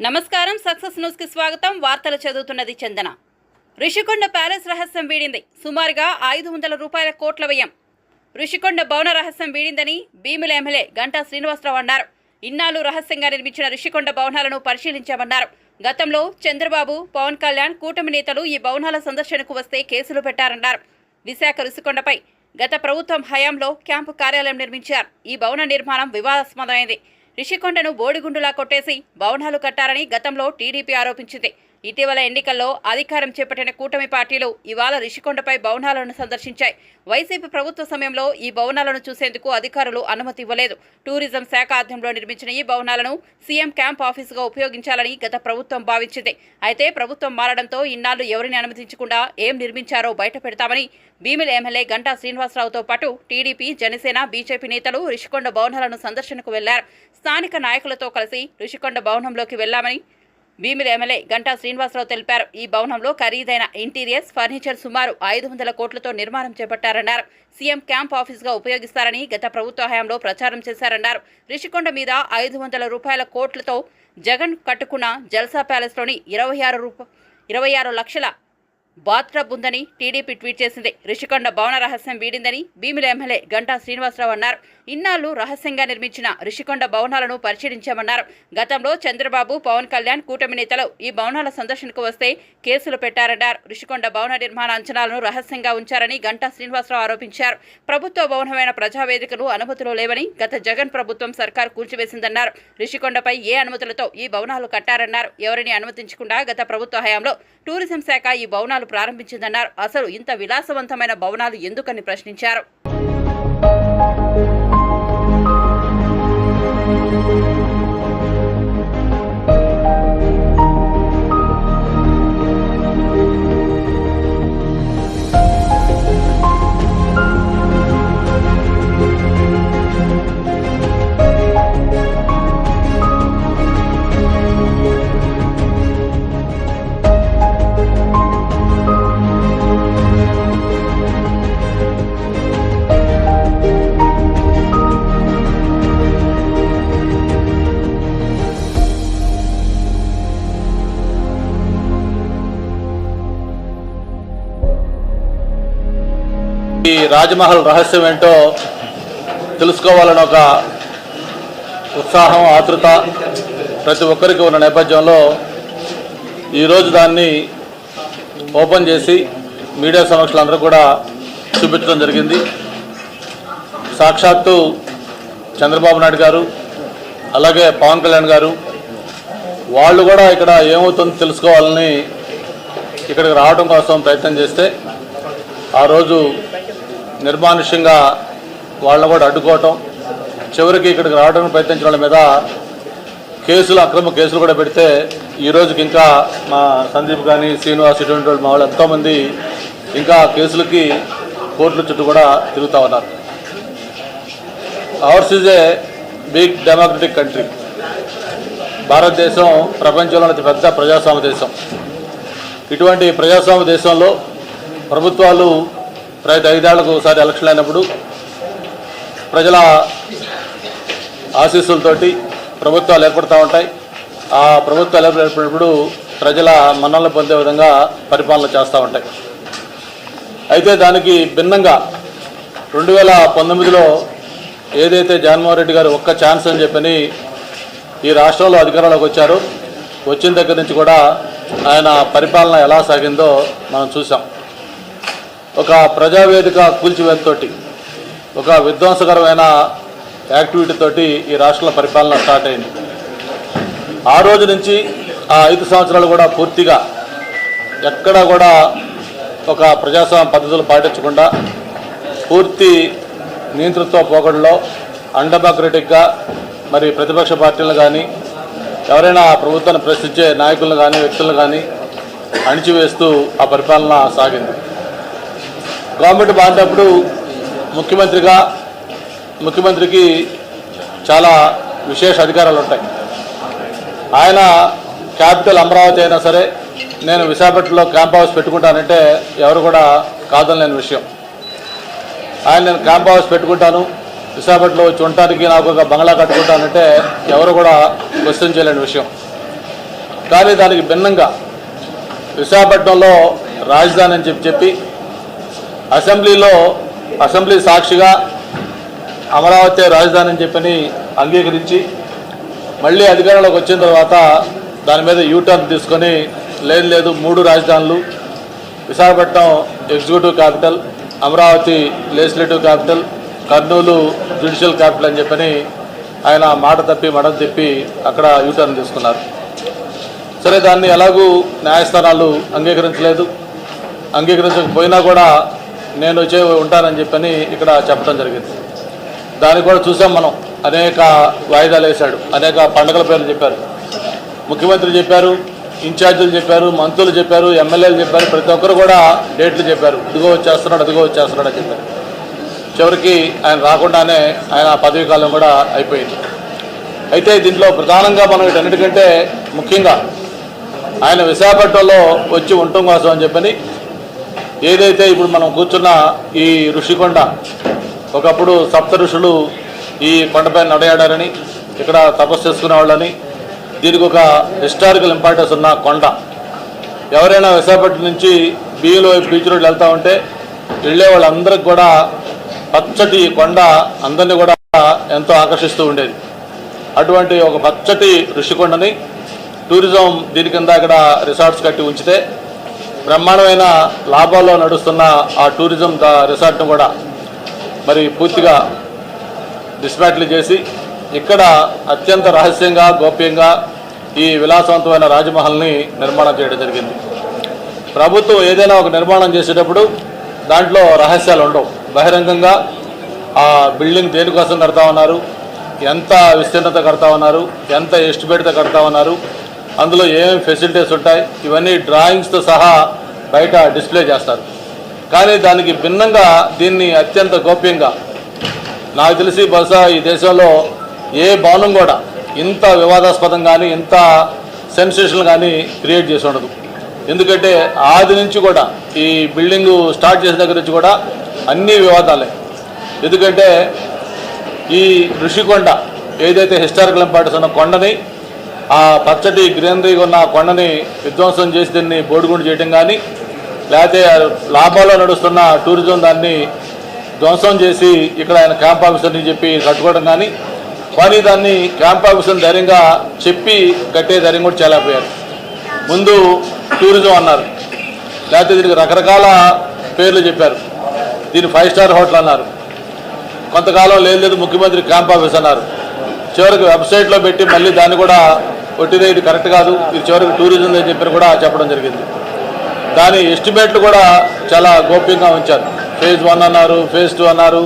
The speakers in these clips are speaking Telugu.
నమస్కారం సక్సెస్ న్యూస్కి స్వాగతం. వార్తలు చదువుతున్నది చందన. రిషికొండ ప్యాలెస్ రహస్యం వీడింది. సుమారుగా ఐదు వందల రూపాయల కోట్ల వ్యయం. రిషికొండ భవన రహస్యం వీడిందని భీముల ఎమ్మెల్యే గంటా శ్రీనివాసరావు అన్నారు. ఇన్నాళ్ళు రహస్యంగా నిర్మించిన రిషికొండ భవనాలను పరిశీలించామన్నారు. గతంలో చంద్రబాబు పవన్ కళ్యాణ్ కూటమి నేతలు ఈ భవనాల సందర్శనకు వస్తే కేసులు పెట్టారన్నారు. విశాఖ రిషికొండపై గత ప్రభుత్వం హయాంలో క్యాంపు కార్యాలయం నిర్మించారు. ఈ భవన నిర్మాణం వివాదాస్పదమైంది. రిషికొండను బోడిగుండులా కొట్టేసి భవనాలు కట్టారని గతంలో టీడీపీ ఆరోపించింది. ఇటీవల ఎన్నికల్లో అధికారం చేపట్టిన కూటమి పార్టీలు ఇవాళ రిషికొండపై భవనాలను సందర్శించాయి. వైసీపీ ప్రభుత్వ సమయంలో ఈ భవనాలను చూసేందుకు అధికారులు అనుమతి ఇవ్వలేదు. టూరిజం శాఖ ఆధ్వర్యంలో నిర్మించిన ఈ భవనాలను సీఎం క్యాంప్ ఆఫీసుగా ఉపయోగించాలని గత ప్రభుత్వం భావించింది. అయితే ప్రభుత్వం మారడంతో ఇన్నాళ్ళు ఎవరిని అనుమతించకుండా ఏం నిర్మించారో బయట పెడతామని భీమిలి ఎమ్మెల్యే గంటా శ్రీనివాసరావుతో పాటు టీడీపీ జనసేన బీజేపీ నేతలు రిషికొండ భవనాలను సందర్శనకు వెళ్ళారు. స్థానిక నాయకులతో కలిసి రిషికొండ భవనంలోకి వెళ్ళామని భీమిలి ఎమ్మెల్యే గంటా శ్రీనివాసరావు తెలిపారు. ఈ భవనంలో ఖరీదైన ఇంటీరియర్స్ ఫర్నిచర్ సుమారు ఐదు వందల కోట్లతో నిర్మాణం చేపట్టారన్నారు. సీఎం క్యాంప్ ఆఫీస్గా ఉపయోగిస్తారని గత ప్రభుత్వ హయాంలో ప్రచారం చేశారన్నారు. రిషికొండ మీద ఐదు వందల రూపాయల కోట్లతో జగన్ కట్టుకున్న జల్సా ప్యాలెస్లోని ఇరవై ఆరు రూప ఇరవై ఆరు లక్షల బాత్రబ్ ఉందని టీడీపీ ట్వీట్ చేసింది. రిషికొండ భవన రహస్యం వీడిందని భీమిల ఎమ్మెల్యే గంటా శ్రీనివాసరావు అన్నారు. ఇన్నాళ్ళు రహస్యంగా నిర్మించిన రిషికొండ భవనాలను పరిశీలించామన్నారు. గతంలో చంద్రబాబు పవన్ కళ్యాణ్ కూటమి నేతలు ఈ భవనాల సందర్శనకు వస్తే కేసులు పెట్టారన్నారు. రిషికొండ భవన నిర్మాణ అంచనాలను రహస్యంగా ఉంచారని గంటా శ్రీనివాసరావు ఆరోపించారు. ప్రభుత్వ భవనమైన ప్రజావేదికలు అనుమతులు లేవని గత జగన్ ప్రభుత్వం సర్కార్ కూల్చివేసిందన్నారు. రిషికొండపై ఏ అనుమతులతో ఈ భవనాలు కట్టారన్నారు. ఎవరిని అనుమతించకుండా గత ప్రభుత్వ హయాంలో టూరిజం శాఖ ఈ భవనాలు ప్రారంభించిందన్నారు. అసలు ఇంత విలాసవంతమైన భవనాలు ఎందుకని ప్రశ్నించారు? రాజమహల్ రహస్యం ఏంటో తెలుసుకోవాలని ఒక ఉత్సాహం ఆతృత ప్రతి ఒక్కరికి ఉన్న నేపథ్యంలో ఈరోజు దాన్ని ఓపెన్ చేసి మీడియా సమక్షంలో అందరూ కూడా చూపించడం జరిగింది. సాక్షాత్తు చంద్రబాబు నాయుడు గారు అలాగే పవన్ కళ్యాణ్ గారు వాళ్ళు కూడా ఇక్కడ ఏమవుతుందో తెలుసుకోవాలని ఇక్కడికి రావడం కోసం ప్రయత్నం చేస్తే ఆ రోజు నిర్మానుష్యంగా వాళ్ళని కూడా అడ్డుకోవటం చివరికి ఇక్కడికి రావడానికి ప్రయత్నించిన వాళ్ళ మీద కేసులు అక్రమ కేసులు కూడా పెడితే ఈ రోజుకి ఇంకా మా సందీప్ కానీ శ్రీనివాస్ ఇటువంటి వాళ్ళు మా వాళ్ళు ఎంతోమంది ఇంకా కేసులకి కోర్టుల చుట్టూ కూడా తిరుగుతూ ఉన్నారు. Ours is a big democratic country భారతదేశం ప్రపంచంలో అతి పెద్ద ప్రజాస్వామ్య దేశం. ఇటువంటి ప్రజాస్వామ్య దేశంలో ప్రభుత్వాలు ప్రతి ఐదేళ్ళకు ఒకసారి ఎలక్షన్ అయినప్పుడు ప్రజల ఆశీస్సులతోటి ప్రభుత్వాలు ఏర్పడుతూ ఉంటాయి. ఆ ప్రభుత్వాలు ఏర్పడినప్పుడు ప్రజల మన్నలు పొందే విధంగా పరిపాలన చేస్తూ ఉంటాయి. అయితే దానికి భిన్నంగా రెండు వేల పంతొమ్మిదిలో ఏదైతే జగన్మోహన్ రెడ్డి గారు ఒక్క ఛాన్స్ అని చెప్పని ఈ రాష్ట్రంలో అధికారంలోకి వచ్చారు వచ్చిన దగ్గర నుంచి కూడా ఆయన పరిపాలన ఎలా సాగిందో మనం చూసాం ఒక ప్రజావేదిక కూల్చివేతతోటి ఒక విధ్వంసకరమైన యాక్టివిటీ తోటి ఈ రాష్ట్రంలో పరిపాలన స్టార్ట్ అయింది. ఆ రోజు నుంచి ఆ ఐదు సంవత్సరాలు కూడా పూర్తిగా ఎక్కడా కూడా ఒక ప్రజాస్వామ్య పద్ధతులు పాటించకుండా పూర్తి నియంతృత్వ పోకడలో అన్డెమోక్రటిక్గా మరి ప్రతిపక్ష పార్టీలను కానీ ఎవరైనా ప్రభుత్వాన్ని ప్రశ్నించే నాయకులను కానీ వ్యక్తులను కానీ అణిచివేస్తూ ఆ పరిపాలన సాగింది. గవర్నమెంట్ మారినప్పుడు ముఖ్యమంత్రిగా ముఖ్యమంత్రికి చాలా విశేష అధికారాలు ఉంటాయి. ఆయన క్యాపిటల్ అమరావతి అయినా సరే నేను విశాఖపట్నంలో క్యాంప్ హౌస్ పెట్టుకుంటానంటే ఎవరు కూడా కాదనలేని విషయం. ఆయన నేను క్యాంప్ హౌస్ పెట్టుకుంటాను విశాఖపట్నంలో వచ్చి ఉండటానికి నాకు ఒక బంగ్లా కట్టుకుంటానంటే ఎవరు కూడా క్వశ్చన్ చేయలేని విషయం. కానీ దానికి భిన్నంగా విశాఖపట్నంలో రాజధాని అని చెప్పి చెప్పి అసెంబ్లీలో అసెంబ్లీ సాక్షిగా అమరావతి రాజధాని అని చెప్పని అంగీకరించి మళ్ళీ అధికారంలోకి వచ్చిన తర్వాత దాని మీద యూటర్న్ తీసుకొని లేదు లేదు మూడు రాజధానులు Visakhapatnam executive capital Amaravati legislative capital Kurnool judicial capital అని చెప్పని ఆయన మాట తప్పి మడం తిప్పి అక్కడ యూటర్న్ తీసుకున్నారు. సరే దాన్ని ఎలాగూ న్యాయస్థానాలు అంగీకరించలేదు. అంగీకరించకపోయినా కూడా నేను వచ్చే ఉంటానని చెప్పని ఇక్కడ చెప్పడం జరిగింది. దాన్ని కూడా చూసాం మనం. అనేక వాయిదాలు వేశాడు. అనేక పండుగల పేర్లు చెప్పారు. ముఖ్యమంత్రి చెప్పారు ఇన్ఛార్జీలు చెప్పారు మంత్రులు చెప్పారు ఎమ్మెల్యేలు చెప్పారు ప్రతి ఒక్కరు కూడా డేట్లు చెప్పారు. ఇదిగో వచ్చేస్తున్నాడు అదిగో వచ్చేస్తున్నాడు అని చెప్పారు. చివరికి ఆయన రాకుండానే ఆయన పదవీ కాలం కూడా అయిపోయింది. అయితే దీంట్లో ప్రధానంగా మనం వీటన్నిటికంటే ముఖ్యంగా ఆయన విశాఖపట్నంలో వచ్చి ఉండటం కోసం అని చెప్పని ఏదైతే ఇప్పుడు మనం కూర్చున్న ఈ ఋషికొండ ఒకప్పుడు సప్త ఋషులు ఈ కొండపై నడయాడారని ఇక్కడ తపస్సు చేసుకునే వాళ్ళని దీనికి ఒక హిస్టారికల్ ఇంపార్టెన్స్ ఉన్న కొండ. ఎవరైనా విశాఖపట్నం నుంచి బియ్యలో బీచ్ రోడ్లు వెళ్తూ ఉంటే వెళ్ళే వాళ్ళందరికి కూడా పచ్చటి కొండ అందరినీ కూడా ఎంతో ఆకర్షిస్తూ ఉండేది. అటువంటి ఒక పచ్చటి ఋషికొండని టూరిజం దీని కింద ఇక్కడ రిసార్ట్స్ కట్టి ఉంచితే బ్రహ్మాండమైన లాభాల్లో నడుస్తున్న ఆ టూరిజం ద- రిసార్ట్ను కూడా మరి పూర్తిగా డిస్మాటిల్ చేసి ఇక్కడ అత్యంత రహస్యంగా గోప్యంగా ఈ విలాసవంతమైన రాజమహల్ని నిర్మాణం చేయడం జరిగింది. ప్రభుత్వం ఏదైనా ఒక నిర్మాణం చేసేటప్పుడు దాంట్లో రహస్యాలు ఉండవు. బహిరంగంగా ఆ బిల్డింగ్ దేనికోసం కడతా ఉన్నారు? ఎంత విస్తీర్ణత కడతా ఉన్నారు? ఎంత ఎస్టిమేట్తో కడతా ఉన్నారు? అందులో ఏమేమి ఫెసిలిటీస్ ఉంటాయి ఇవన్నీ డ్రాయింగ్స్తో సహా బయట డిస్ప్లే చేస్తారు. కానీ దానికి భిన్నంగా దీన్ని అత్యంత గోప్యంగా. నాకు తెలిసి బహుశా ఈ దేశంలో ఏ భవనం కూడా ఇంత వివాదాస్పదం కానీ ఇంత సెన్సేషన్ కానీ క్రియేట్ చేసి ఉండదు. ఎందుకంటే ఆది నుంచి కూడా ఈ బిల్డింగు స్టార్ట్ చేసిన దగ్గర నుంచి కూడా అన్ని వివాదాలే. ఎందుకంటే ఈ ఋషికొండ ఏదైతే హిస్టారికల్ ఇంపార్టెన్స్ ఉన్న కొండని ఆ పచ్చటి గ్రీనరీగా ఉన్న కొండని విధ్వంసం చేసి దీన్ని బోడిగుండు చేయడం కానీ లేకపోతే లాభాల్లో నడుస్తున్న టూరిజం దాన్ని ధ్వంసం చేసి ఇక్కడ ఆయన క్యాంప్ ఆఫీసర్ని చెప్పి కట్టుకోవడం కానీ కానీ దాన్ని క్యాంప్ ఆఫీసర్ని ధైర్యంగా చెప్పి కట్టే ధైర్యం కూడా చేయలేకపోయారు. ముందు టూరిజం అన్నారు. లేకపోతే దీనికి రకరకాల పేర్లు చెప్పారు. దీన్ని ఫైవ్ స్టార్ హోటల్ అన్నారు. కొంతకాలం లేదు లేదు ముఖ్యమంత్రి క్యాంప్ ఆఫీస్ అన్నారు. చివరికి వెబ్సైట్లో పెట్టి మళ్ళీ దాన్ని కూడా ఒట్టిదే ఇది కరెక్ట్ కాదు. ఇది చివరికి టూరిజం అని చెప్పి కూడా చెప్పడం జరిగింది. దాని ఎస్టిమేట్లు కూడా చాలా గోప్యంగా ఉంచారు. ఫేజ్ వన్ అన్నారు ఫేజ్ టూ అన్నారు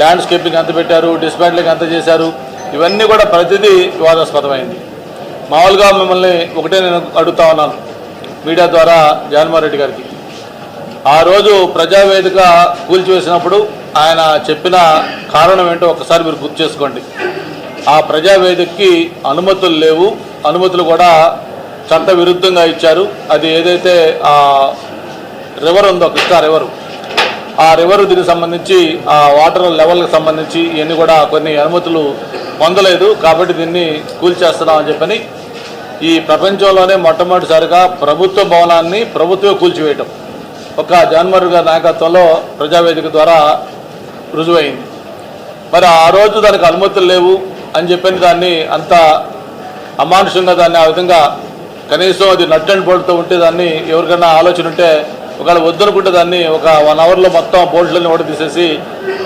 ల్యాండ్స్కేపింగ్ అంత పెట్టారు డిస్మాంట్లింగ్ అంత చేశారు ఇవన్నీ కూడా ప్రతిదీ వివాదాస్పదమైంది. మామూలుగా మిమ్మల్ని ఒకటే నేను అడుగుతా ఉన్నాను మీడియా ద్వారా జగన్మోహన్ రెడ్డి గారికి. ఆ రోజు ప్రజావేదిక కూల్చివేసినప్పుడు ఆయన చెప్పిన కారణం ఏంటో ఒకసారి మీరు గుర్తు చేసుకోండి. ఆ ప్రజావేదికకి అనుమతులు లేవు అనుమతులు కూడా చట్ట విరుద్ధంగా ఇచ్చారు. అది ఏదైతే ఆ రివర్ ఉందో కృష్ణా రివరు ఆ రివర్ దీనికి సంబంధించి ఆ వాటర్ లెవెల్కి సంబంధించి ఇవన్నీ కూడా కొన్ని అనుమతులు పొందలేదు. కాబట్టి దీన్ని కూల్చేస్తున్నామని చెప్పని ఈ ప్రపంచంలోనే మొట్టమొదటిసారిగా ప్రభుత్వ భవనాన్ని ప్రభుత్వమే కూల్చివేయటం. ఒక జగన్మోహన్ గారి నాయకత్వంలో ప్రజావేదిక ద్వారా రుజువైంది. మరి ఆ రోజు దానికి అనుమతులు లేవు అని చెప్పని దాన్ని అంత అమానుషంగా దాన్ని ఆ విధంగా కనీసం అది నట్ అండ్ బోల్ట్తో ఉంటే దాన్ని ఎవరికైనా ఆలోచన ఉంటే ఒకవేళ వద్దనుకుంటే దాన్ని ఒక వన్ అవర్లో మొత్తం బోల్ట్లన్నీ ఒకటి తీసేసి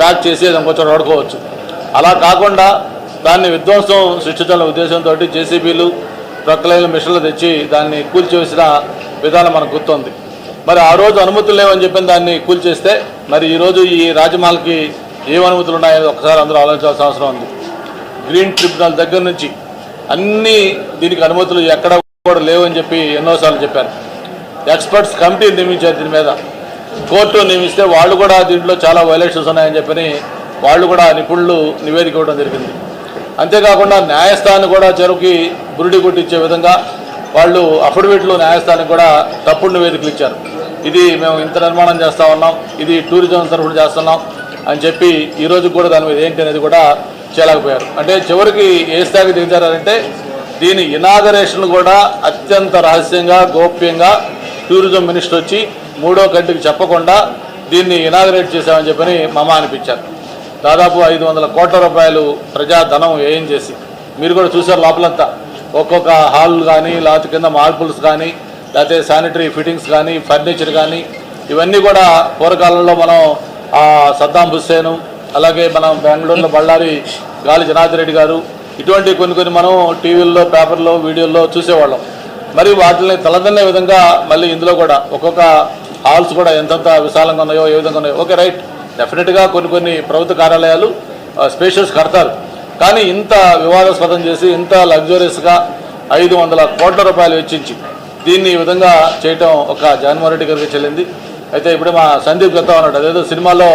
ప్యాక్ చేసి దాన్ని కొంచెం వాడుకోవచ్చు. అలా కాకుండా దాన్ని విధ్వంసం సృష్టించాలనే ఉద్దేశంతో జేసీబీలు ప్రక్కలైన మిషన్లు తెచ్చి దాన్ని కూల్చివేసిన విధానం మనకు గుర్తుంది. మరి ఆ రోజు అనుమతులు లేవని చెప్పిన దాన్ని కూల్చేస్తే మరి ఈరోజు ఈ రాజమహల్కి ఏం అనుమతులు ఉన్నాయో ఒకసారి అందరూ ఆలోచించాల్సిన అవసరం ఉంది. గ్రీన్ ట్రిబ్యునల్ దగ్గర నుంచి అన్ని దీనికి అనుమతులు ఎక్కడ కూడా లేవని చెప్పి ఎన్నోసార్లు చెప్పారు. ఎక్స్పర్ట్స్ కమిటీ నియమించారు దీని మీద. కోర్టు నియమిస్తే వాళ్ళు కూడా దీంట్లో చాలా వైలేషన్స్ ఉన్నాయని చెప్పని వాళ్ళు కూడా నిపుణులు నివేదిక ఇవ్వడం జరిగింది. అంతేకాకుండా న్యాయస్థానం కూడా చెరువుకి బురుడి కొట్టించే విధంగా వాళ్ళు అఫిడవిట్లు న్యాయస్థానం కూడా తప్పుడు నివేదికలు ఇచ్చారు. ఇది మేము ఇంత నిర్మాణం చేస్తూ ఉన్నాం ఇది టూరిజం తరఫున చేస్తున్నాం అని చెప్పి ఈ కూడా దాని మీద ఏంటి అనేది కూడా చేయలేకపోయారు. అంటే చివరికి ఏ స్థాయికి దిగుతారంటే దీని ఇనాగరేషన్ కూడా అత్యంత రహస్యంగా గోప్యంగా టూరిజం మినిస్టర్ వచ్చి మూడో కంటికి చెప్పకుండా దీన్ని ఇనాగరేట్ చేశామని చెప్పని మమ అనిపించారు. దాదాపు ఐదు వందల కోట్ల రూపాయలు ప్రజాధనం వ్యయం చేసి మీరు కూడా చూసారు లోపలంతా. ఒక్కొక్క హాల్ కానీ లేకపోతే కింద మార్బుల్స్ కానీ లేకపోతే శానిటరీ ఫిట్టింగ్స్ కానీ ఫర్నిచర్ కానీ ఇవన్నీ కూడా పూర్వకాలంలో మనం సద్దాం హుస్సేను అలాగే మనం బెంగళూరులో బళ్ళారి గాలి జనార్దన్ రెడ్డి గారు ఇటువంటి కొన్ని కొన్ని మనం టీవీల్లో పేపర్లో వీడియోల్లో చూసేవాళ్ళం. మరి వాటిని తలదన్నే విధంగా మళ్ళీ ఇందులో కూడా ఒక్కొక్క హాల్స్ కూడా ఎంతెంత విశాలంగా ఉన్నాయో ఏ విధంగా ఉన్నాయో. Okay right. డెఫినెట్గా కొన్ని కొన్ని ప్రభుత్వ కార్యాలయాలు స్పేషియస్ కడతారు. కానీ ఇంత వివాదాస్పదం చేసి ఇంత లగ్జరియస్గా ఐదు వందల కోట్ల రూపాయలు వెచ్చించి దీన్ని ఈ విధంగా చేయటం ఒక జగన్మోహన్ రెడ్డి గారికి చెల్లింది. అయితే ఇప్పుడు మా సందీప్ చెప్తా ఉన్నాడు. అదేదో సినిమాలో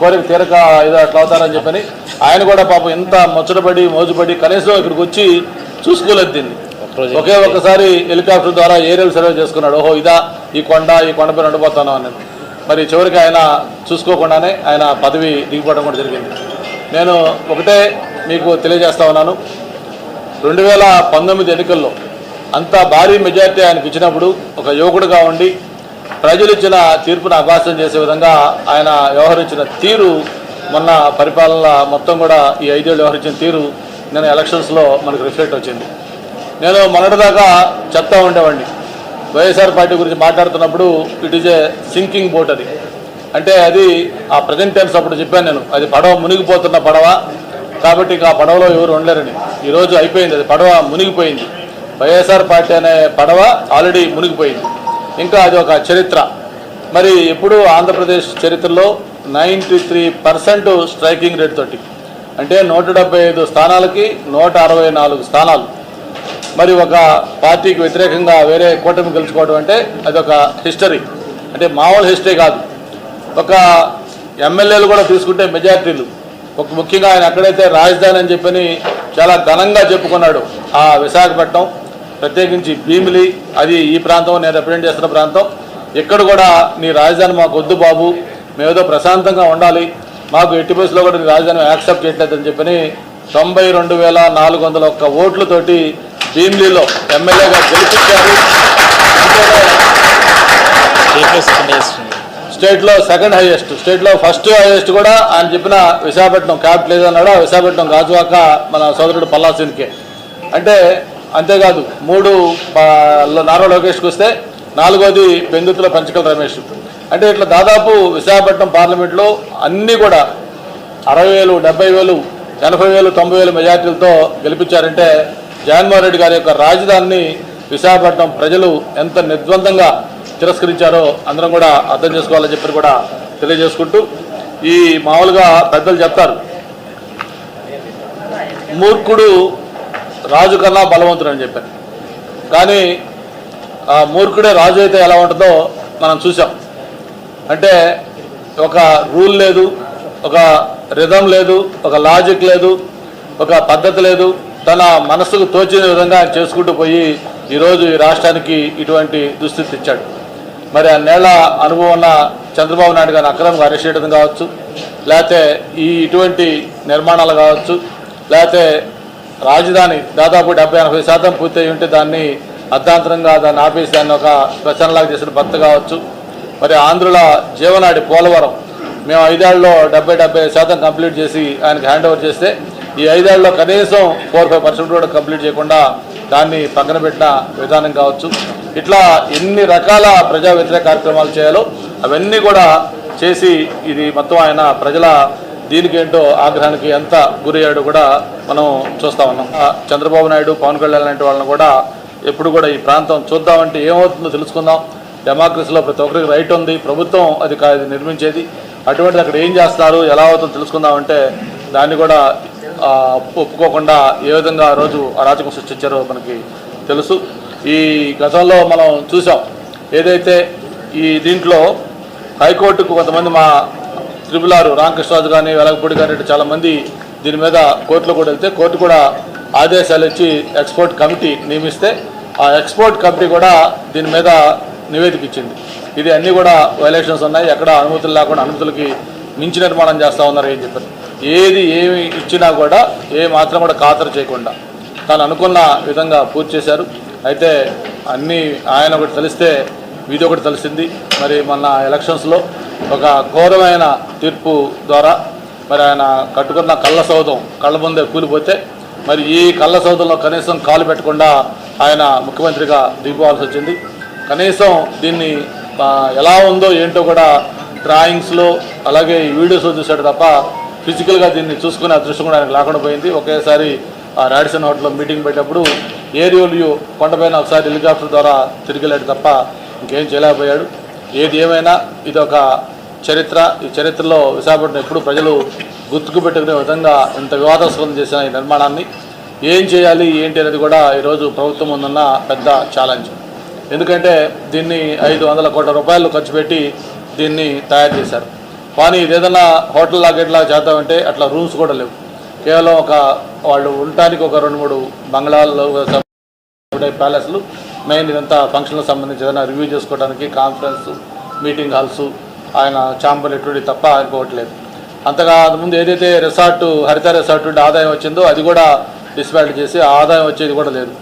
కోరిక తీరక ఏదో అట్లా అవుతారని చెప్పని ఆయన కూడా పాపం ఎంత ముచ్చటపడి మోజుపడి కనీసం ఇక్కడికి వచ్చి చూసుకోలేదు దీన్ని. ఒకే ఒక్కసారి హెలికాప్టర్ ద్వారా ఏరియల్ సర్వే చేసుకున్నాడు. ఓహో ఇదా ఈ కొండ ఈ కొండపై ఉండిపోతాను అనేది మరి చివరికి ఆయన చూసుకోకుండానే ఆయన పదవి దిగిపోవడం కూడా జరిగింది. నేను ఒకటే మీకు తెలియజేస్తా ఉన్నాను. రెండు వేల పంతొమ్మిది ఎన్నికల్లో అంత భారీ మెజార్టీ ఆయనకు ఇచ్చినప్పుడు ఒక యువకుడుగా ఉండి ప్రజలు ఇచ్చిన తీర్పును అభాసం చేసే విధంగా ఆయన వ్యవహరించిన తీరు మొన్న పరిపాలన మొత్తం కూడా ఈ ఐదేళ్ళు వ్యవహరించిన తీరు నేను ఎలక్షన్స్లో మనకు రిఫ్లెక్ట్ వచ్చింది. నేను మొన్నటిదాకా చెప్తా ఉండేవాడిని. వైఎస్ఆర్ పార్టీ గురించి మాట్లాడుతున్నప్పుడు it is a sinking boat అది. అంటే అది ఆ ప్రజెంట్ టైమ్స్ అప్పుడు చెప్పాను నేను. అది పడవ మునిగిపోతున్న పడవ. కాబట్టి ఆ పడవలో ఎవరు ఉండలేరని. ఈరోజు అయిపోయింది అది. పడవ మునిగిపోయింది. వైఎస్ఆర్ పార్టీ అనే పడవ ఆల్రెడీ మునిగిపోయింది. ఇంకా అది ఒక చరిత్ర. మరి ఎప్పుడు ఆంధ్రప్రదేశ్ చరిత్రలో ninety three percent striking rate తోటి? అంటే నూట డెబ్బై ఐదు స్థానాలకి నూట అరవై నాలుగు స్థానాలు. మరి ఒక పార్టీకి వ్యతిరేకంగా వేరే కూటమి గెలుచుకోవడం అంటే అది ఒక హిస్టరీ. అంటే మామూలు హిస్టరీ కాదు. ఒక ఎమ్మెల్యేలు కూడా తీసుకుంటే మెజార్టీలు. ఒక ముఖ్యంగా ఆయన ఎక్కడైతే రాజధాని అని చెప్పని చాలా ఘనంగా చెప్పుకున్నాడు ఆ విశాఖపట్నం. ప్రత్యేకించి భీమిలి అది ఈ ప్రాంతం నేను రిప్రజెంట్ చేస్తున్న ప్రాంతం. ఇక్కడ కూడా నీ రాజధాని మాకు వద్దు బాబు. మేమేదో ప్రశాంతంగా ఉండాలి. మాకు ఎట్టి బస్సులో కూడా నీ రాజధాని యాక్సెప్ట్ చేయట్లేదని చెప్పని తొంభై రెండు వేల నాలుగు వందల ఒక్క ఓట్లతోటి భీమిలీలో ఎమ్మెల్యేగా గెలిపించారు. స్టేట్లో సెకండ్ హైయెస్ట్ స్టేట్లో ఫస్ట్ హైయెస్ట్ కూడా ఆయన చెప్పిన విశాఖపట్నం క్యాపిటల్ ఏదన్నాడో విశాఖపట్నం గాజువాక మన సోదరుడు పల్లాసిన్కే అంటే అంతేకాదు మూడు నారా లోకేష్కి వస్తే నాలుగోది పెందుతుల పంచకల రమేష్. అంటే ఇట్లా దాదాపు విశాఖపట్నం పార్లమెంట్లో అన్నీ కూడా అరవై వేలు డెబ్బై వేలు ఎనభై వేలు తొంభై వేలు మెజార్టీలతో గెలిపించారంటే జగన్మోహన్ రెడ్డి గారి యొక్క రాజధానిని విశాఖపట్నం ప్రజలు ఎంత నిర్ద్వందంగా తిరస్కరించారో అందరం కూడా అర్థం చేసుకోవాలని చెప్పి కూడా తెలియజేసుకుంటూ ఈ మామూలుగా పెద్దలు చెప్తారు. మూర్ఖుడు రాజు కన్నా బలవంతుడు అని చెప్పారు. కానీ ఆ మూర్ఖుడే రాజు అయితే ఎలా ఉంటుందో మనం చూసాం అంటే ఒక రూల్ లేదు ఒక రిధం లేదు ఒక లాజిక్ లేదు ఒక పద్ధతి లేదు. తన మనసుకు తోచిన విధంగా ఆయన చేసుకుంటూ పోయి ఈరోజు ఈ రాష్ట్రానికి ఇటువంటి దుస్థితి ఇచ్చాడు మరి ఆ నేల అనుభవం ఉన్న చంద్రబాబు నాయుడు గారిని అక్రమంగా అరెస్ట్ చేయడం కావచ్చు లేకపోతే ఈ ఇటువంటి నిర్మాణాలు కావచ్చు లేకపోతే రాజధాని దాదాపు డెబ్బై ఎనభై శాతం పూర్తయి ఉంటే దాన్ని అర్ధాంతరంగా దాన్ని ఆపేసి దాన్ని ఒక ప్రచనలాగా చేసిన భర్త కావచ్చు. మరి ఆంధ్రుల జీవనాడి పోలవరం మేము ఐదేళ్ళలో డెబ్బై డెబ్బై శాతం కంప్లీట్ చేసి ఆయనకి హ్యాండ్ ఓవర్ చేస్తే ఈ ఐదేళ్ళలో కనీసం ఫోర్ ఫైవ్ పర్సెంట్ కూడా కంప్లీట్ చేయకుండా దాన్ని పక్కన పెట్టిన విధానం కావచ్చు. ఇట్లా ఎన్ని రకాల ప్రజా వ్యతిరేక కార్యక్రమాలు చేయాలో అవన్నీ కూడా చేసి ఇది మొత్తం ఆయన ప్రజల దీనికేంటో ఆగ్రహానికి ఎంత గురయ్యాడో కూడా మనం చూస్తా ఉన్నాం. ఆ చంద్రబాబు నాయుడు పవన్ కళ్యాణ్ లాంటి వాళ్ళని కూడా ఎప్పుడు కూడా ఈ ప్రాంతం చూద్దామంటే ఏమవుతుందో తెలుసుకుందాం. డెమోక్రసీలో ప్రతి ఒక్కరికి రైట్ ఉంది. ప్రభుత్వం అది నిర్మించేది. అటువంటిది అక్కడ ఏం చేస్తారు ఎలా అవుతుందో తెలుసుకుందామంటే దాన్ని కూడా ఒప్పుకోకుండా ఏ విధంగా ఆ రోజు అరాచకం సృష్టించారో మనకి తెలుసు. ఈ గతంలో మనం చూసాం. ఏదైతే ఈ దీంట్లో హైకోర్టుకు కొంతమంది మా త్రిపుల్ ఆరు రామకృష్ణరాజు కానీ వెలగపూడి కానీ చాలామంది దీని మీద కోర్టులో కూడా వెళ్తే కోర్టు కూడా ఆదేశాలు ఇచ్చి ఎక్స్పోర్ట్ కమిటీ నియమిస్తే ఆ ఎక్స్పోర్ట్ కమిటీ కూడా దీని మీద నివేదిక ఇచ్చింది. ఇది అన్నీ కూడా వైలేషన్స్ ఉన్నాయి. ఎక్కడ అనుమతులు లేకుండా అనుమతులకి మించి నిర్మాణం చేస్తూ ఉన్నారు ఏం చెప్పారు. ఏది ఏమి ఇచ్చినా కూడా ఏ మాత్రం కూడా ఖాతరు చేయకుండా. తాను అనుకున్న విధంగా పూర్తి చేశారు. అయితే అన్నీ ఆయన ఒకటి తెలిస్తే వీధి ఒకటి తెలిసింది. మరి మొన్న ఎలక్షన్స్లో ఒక ఘోరమైన తీర్పు ద్వారా మరి ఆయన కట్టుకున్న కళ్ళ సౌధం కళ్ళ ముందే కూలిపోతే మరి ఈ కళ్ళ సౌధంలో కనీసం కాలు పెట్టకుండా ఆయన ముఖ్యమంత్రిగా దిగిపోవాల్సి వచ్చింది. కనీసం దీన్ని ఎలా ఉందో ఏంటో కూడా డ్రాయింగ్స్లో అలాగే ఈ వీడియోస్లో చూశాడు తప్ప ఫిజికల్గా దీన్ని చూసుకునే అదృష్టం కూడా ఆయనకు లేకుండా పోయింది. ఒకేసారి ఆ రాడిసన్ హోటల్లో మీటింగ్ పెట్టినప్పుడు ఏరియల్ కొండపైన ఒకసారి హెలికాప్టర్ ద్వారా తిరిగి తప్ప ఇంకేం చేయలేకపోయాడు. ఏది ఏమైనా ఇది ఒక చరిత్ర. ఈ చరిత్రలో విశాఖపట్నం ఎప్పుడు ప్రజలు గుర్తుకు పెట్టుకునే విధంగా ఇంత వివాదాస్పదం చేసిన ఈ నిర్మాణాన్ని ఏం చేయాలి ఏంటి అనేది కూడా ఈరోజు ప్రభుత్వం ఉందన్న పెద్ద ఛాలెంజ్ ఎందుకంటే దీన్ని ఐదు వందల కోట్ల రూపాయలు ఖర్చు పెట్టి దీన్ని తయారు చేశారు. కానీ ఇది ఏదైనా హోటల్ లాగా చేద్దామంటే అట్లా రూమ్స్ కూడా లేవు. కేవలం ఒక వాళ్ళు ఉండటానికి ఒక రెండు మూడు బంగ్లాల్లో ప్యాలెస్లు మెయిన్ ఇదంతా ఫంక్షన్లకు సంబంధించి ఏదైనా రివ్యూ చేసుకోవడానికి కాన్ఫరెన్స్ మీటింగ్ హాల్స్ ఆయన ఛాంబర్ ఎటువంటి తప్ప అనుకోవట్లేదు అంతగా ముందు ఏదైతే రిసార్ట్ హరిత రిసార్ట్ ఆదాయం వచ్చిందో అది కూడా డిస్పాల్ చేసి ఆదాయం వచ్చేది కూడా లేదు.